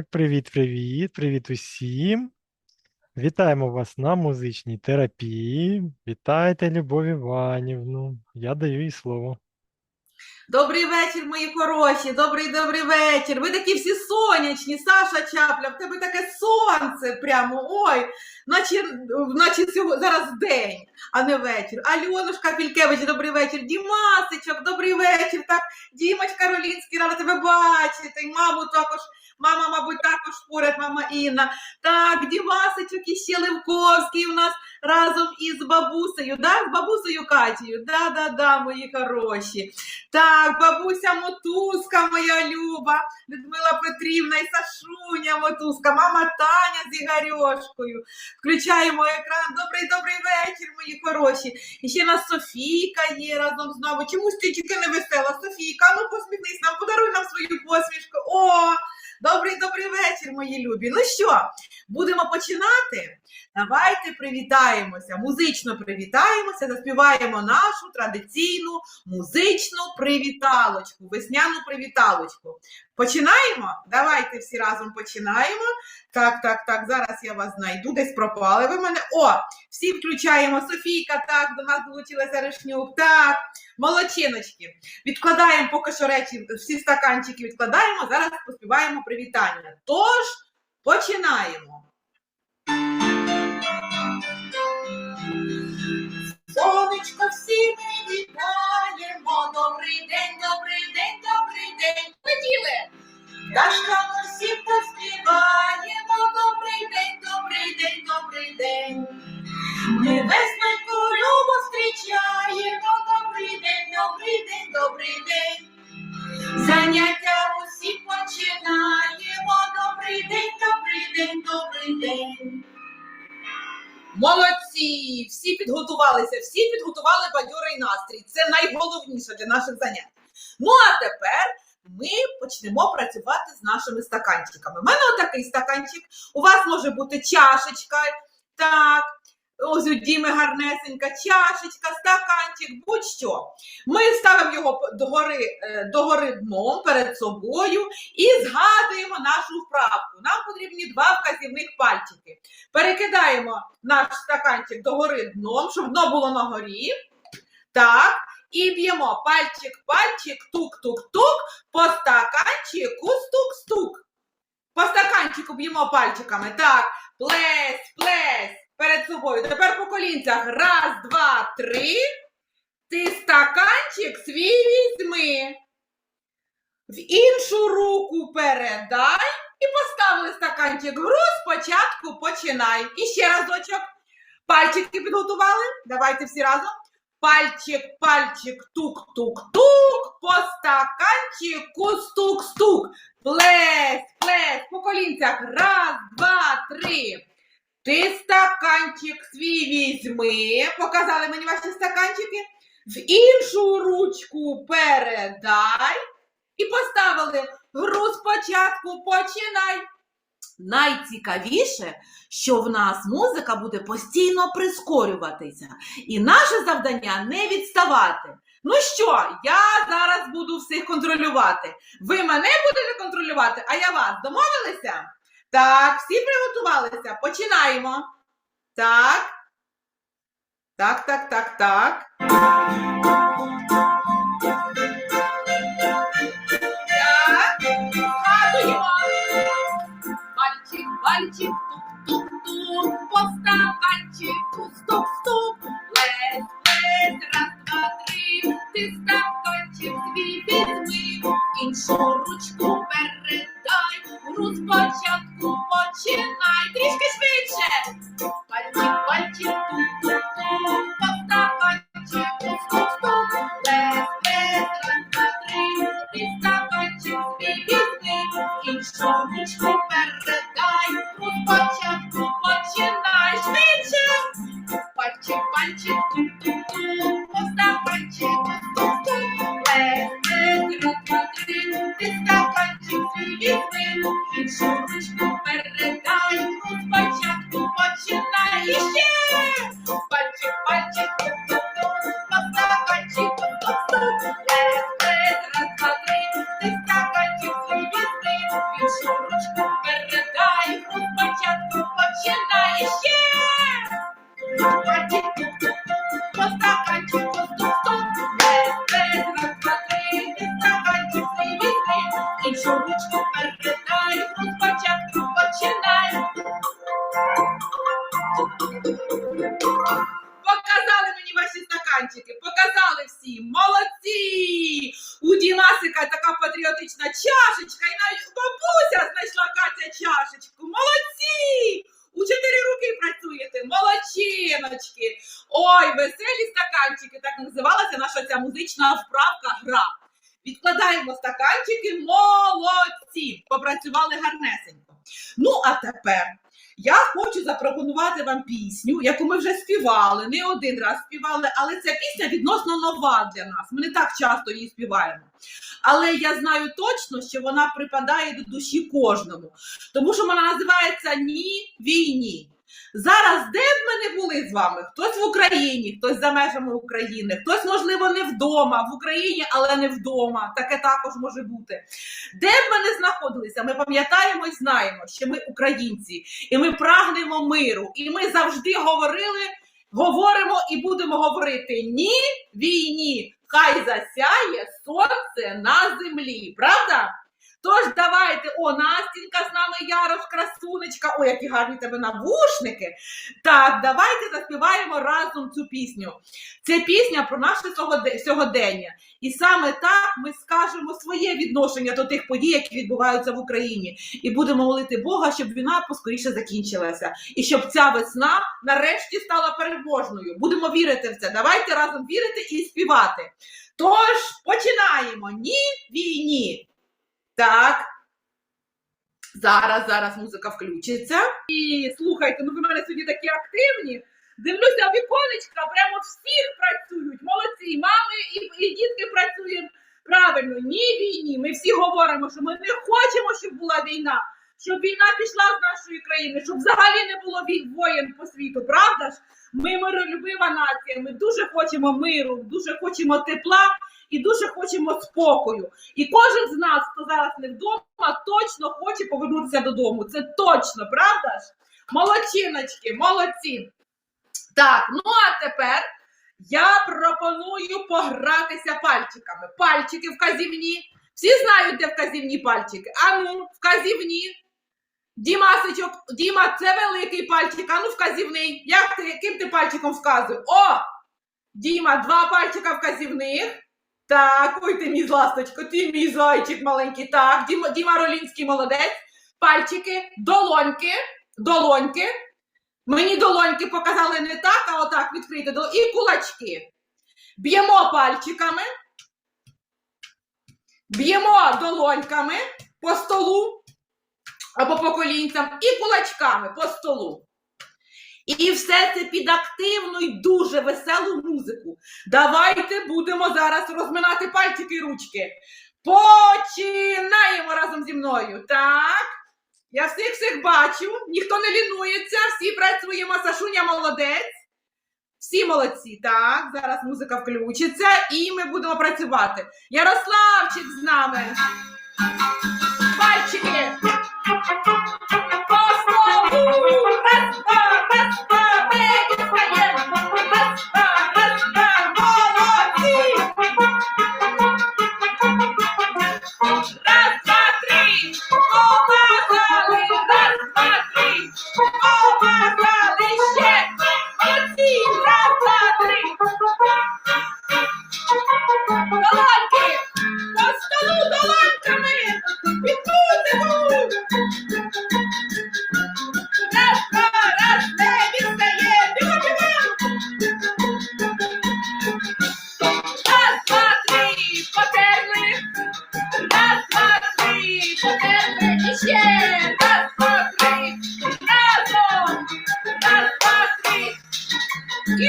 Так, привіт, привіт, привіт усім. Вітаємо вас на музичній терапії. Вітайте, Любов Іванівну. Я даю їй слово. Добрий вечір, мої хороші, добрий добрий вечір. Ви такі всі сонячні, Саша Чапля, в тебе таке сонце прямо. Ой, наче, наче сього- зараз день, а не вечір. Альонушка Фількевич, добрий вечір. Дімасичок, добрий вечір. Так, Дімочка Ролінський, рада тебе бачити. Маму також, мама, мабуть, також поряд, мама Інна. Так, Дімасичок і ще Левковський у нас разом із бабусею, да? з бабусею Катією. Да, да, да, мої хороші. Так, бабуся Мотузка, моя Люба, Людмила Петрівна і Сашуня Мотузка, мама Таня з Ігорьошкою. Включаємо екран. Добрий добрий вечір, мої хороші. І ще нас Софійка є разом знову. Чомусь ти тільки не весела. Софійка, ну посміхнись нам, подаруй нам свою посмішку. О, добрий добрий вечір, мої любі. Ну що, будемо починати? Давайте привітаємося, музично привітаємося, заспіваємо нашу традиційну музичну привіталочку, весняну привіталочку. Починаємо? Давайте всі разом починаємо. Так, так, так, зараз я вас знайду, десь пропали ви мене. О, всі включаємо. Софійка, так, до нас долучилася Решнюк. Так, молодчиночки. Відкладаємо поки що речі, всі стаканчики відкладаємо. Зараз поспіваємо привітання. Тож, починаємо. Сонечко всі ми вітаємо. Добрий день, добрий день, добрий день. Поділи. Для наших занять. Ну а тепер ми почнемо працювати з нашими стаканчиками. У мене отакий стаканчик. У вас може бути чашечка. Так, ось у Діми гарнесенька чашечка, стаканчик, будь-що. Ми ставимо його догори, е, догори дном перед собою і згадуємо нашу вправку. Нам потрібні два вказівних пальчики. Перекидаємо наш стаканчик догори дном, щоб дно було на горі. Так. І б'ємо пальчик, пальчик, тук-тук-тук, по стаканчику стук-стук. По стаканчику б'ємо пальчиками. Так, плес, плес перед собою. Тепер по колінцях. Раз, два, три. Ти стаканчик свій візьми. В іншу руку передай і поставили стаканчик. Гру спочатку починай. І ще разочок. Пальчики підготували. Давайте всі разом. Пальчик, пальчик, тук-тук-тук, по стаканчику стук-стук. Плес, плес, по колінцях. Раз, два, три. Ти стаканчик свій візьми. Показали мені ваші стаканчики. В іншу ручку передай. І поставили гру спочатку починай. Найцікавіше, що в нас музика буде постійно прискорюватися. І наше завдання не відставати. Ну що, я зараз буду всіх контролювати. Ви мене будете контролювати, а я вас. Домовилися? Так, всі приготувалися. Починаємо. Так. Так, так, так, так. Мальчик, мальчик, тук-тук-тук, по стаканчику стук-стук. Лес, лес, раз, два, три, ти стаканчик свій візьми, іншу ручку передай, гру спочатку починай. Трішки швидше. Пальчик, пальчик, тук-тук-тук, по стаканчику стук-стук. Лес, лес, раз, два, три, ти стаканчик свій візьми, іншу ручку молодці! У Дінасика така патріотична чашечка, і навіть бабуся знайшла Катя чашечку. Молодці! У чотири руки працюєте, молодчиночки! Ой, веселі стаканчики! Так називалася наша ця музична вправка гра. Відкладаємо стаканчики, молодці! Попрацювали гарнесенько. Ну, а тепер я хочу запропонувати вам пісню, яку ми вже співали, не один раз співали, але ця пісня відносно нова для нас. Ми не так часто її співаємо. Але я знаю точно, що вона припадає до душі кожному, тому що вона називається Ні війні. Зараз, де б ми не були з вами? Хтось в Україні, хтось за межами України, хтось, можливо, не вдома, в Україні, але не вдома. Таке також може бути. Де б ми не знаходилися, ми пам'ятаємо і знаємо, що ми українці, і ми прагнемо миру. І ми завжди говорили, говоримо і будемо говорити ні війні. Хай засяє сонце на землі. Правда? Тож давайте, о, Настінька з нами Ярош, красунечка, о, які гарні тебе навушники. Так, давайте заспіваємо разом цю пісню. Це пісня про наше сьогодення. І саме так ми скажемо своє відношення до тих подій, які відбуваються в Україні, і будемо молити Бога, щоб війна поскоріше закінчилася, і щоб ця весна нарешті стала переможною. Будемо вірити в це. Давайте разом вірити і співати. Тож починаємо. Ні війні. Так. Зараз, зараз музика включиться. І слухайте, ну ви мене сьогодні такі активні. Дивлюся, віконечка, прямо всіх працюють. Молодці, і мами і, і дітки працюють правильно. Ні війні. Ми всі говоримо, що ми не хочемо, щоб була війна, щоб війна пішла з нашої країни, щоб взагалі не було воєн по світу. Правда ж? Ми миролюбива нація. Ми дуже хочемо миру, дуже хочемо тепла і дуже хочемо спокою. І кожен з нас, хто зараз не вдома, точно хоче повернутися додому. Це точно, правда ж? Молодчиночки, молодці. Так, ну а тепер я пропоную погратися пальчиками. Пальчики вказівні. Всі знають, де вказівні пальчики. Ану, вказівні. Дімасичок, Діма, це великий пальчик, ану вказівний. Як ти, яким ти пальчиком вказуєш? О! Діма, два пальчика вказівних. Так, ой ти мій ласточко, ти мій зайчик маленький. Так, Діма, Діма Ролінський молодець. Пальчики, долоньки, долоньки. Мені долоньки показали не так, а отак відкрити. І кулачки. Б'ємо пальчиками. Б'ємо долоньками по столу або по колінцям, і кулачками по столу. І все це під активну і дуже веселу музику. Давайте будемо зараз розминати пальчики і ручки. Починаємо разом зі мною. Так. Я всіх всіх бачу, ніхто не лінується, всі працюємо. Сашуня молодець. Всі молодці. Так, зараз музика включиться і ми будемо працювати. Ярославчик з нами. Пальчики. Раз,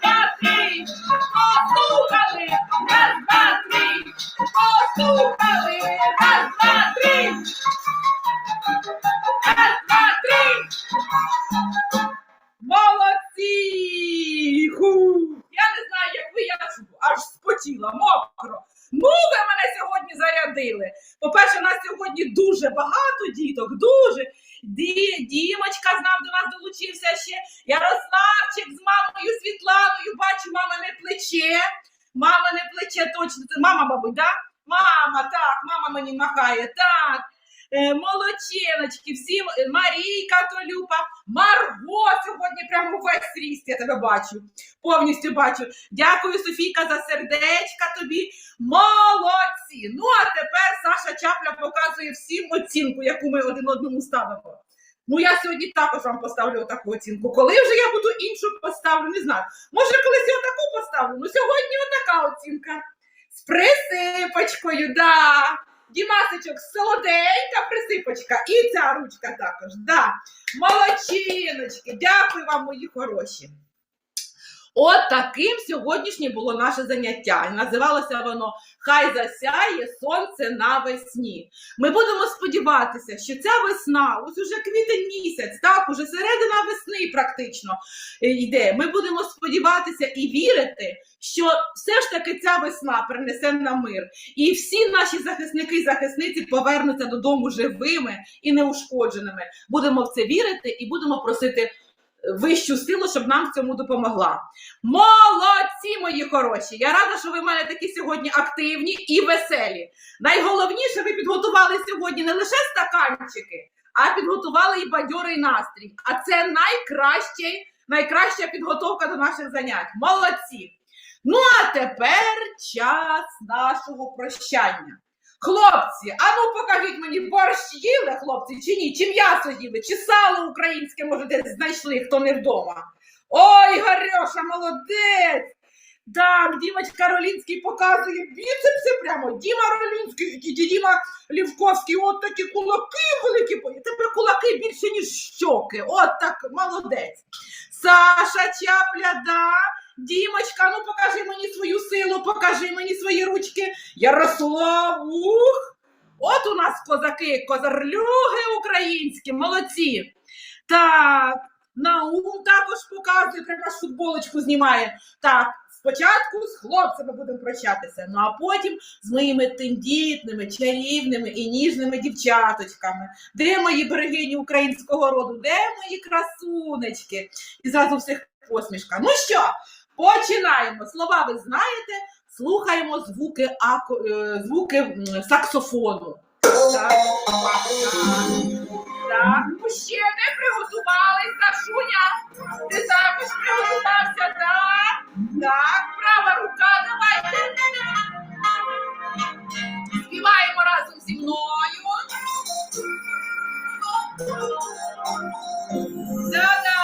два, три. Послухали. Раз, два, три. Послухали. Раз, два, три. Раз, два, три. Молодці! Ху! Я не знаю, як ви, я аж, аж спотіла, мокро. Ну, ви мене сьогодні зарядили. По-перше, у нас сьогодні дуже багато діток, дуже. Ді, Дімочка з нам до нас долучився ще. Ярославчик з мамою Світланою. Бачу, мамине плече. Мамине плече точно. Це мама, мабуть, да? Мама, так, мама мені. Так. Е, молодчиночки, всім е, Марійка Толюпа, Марго сьогодні прямо весь ріст, я тебе бачу. Повністю бачу. Дякую, Софійка, за сердечка тобі. Молодці! Ну а тепер Саша Чапля показує всім оцінку, яку ми один одному ставимо. Ну, я сьогодні також вам поставлю таку оцінку. Коли вже я буду іншу поставлю, не знаю. Може, колись я таку поставлю. Ну, сьогодні отака оцінка. З присипочкою, да. Дімасичок, солоденька присипочка. І ця ручка також. Да. Молодчиночки. Дякую вам, мої хороші. От таким сьогоднішнє було наше заняття. Називалося воно Хай засяє сонце навесні. Ми будемо сподіватися, що ця весна, ось уже квітень місяць, так, уже середина весни практично е, йде. Ми будемо сподіватися і вірити, що все ж таки ця весна принесе нам мир. І всі наші захисники і захисниці повернуться додому живими і неушкодженими. Будемо в це вірити і будемо просити вищу силу, щоб нам в цьому допомогла. Молодці, мої хороші! Я рада, що ви в мене такі сьогодні активні і веселі. Найголовніше, ви підготували сьогодні не лише стаканчики, а підготували і бадьорий настрій. А це найкраще, найкраща підготовка до наших занять. Молодці! Ну а тепер час нашого прощання. Хлопці, а ну покажіть мені, борщ їли, хлопці, чи ні? Чи м'ясо їли, чи сало українське, може, десь знайшли, хто не вдома. Ой, Гарьоша, молодець! Так, Дімочка Ролінський показує біцепси прямо. Діма Ролінський, Діма Лівковський, от такі кулаки великі. Тебе кулаки більше, ніж щоки. От так, молодець. Саша Чапля, да. Дімочка, ну покажи мені свою силу, покажи мені свої ручки. Ярослав, ух! От у нас козаки, козарлюги українські, молодці. Так, Наум також показує, прямо аж футболочку знімає. Так, спочатку з хлопцями будемо прощатися, ну а потім з моїми тендітними, чарівними і ніжними дівчаточками. Де мої берегині українського роду? Де мої красунечки? І зразу всіх посмішка. Ну що, Починаємо. Слова ви знаєте, слухаємо звуки аку... Е, звуки саксофону. Так, так. Ну ще не приготувалися, Шуня. Ти також приготувався, так. Так, права рука, давайте. Співаємо разом зі мною. Да-да.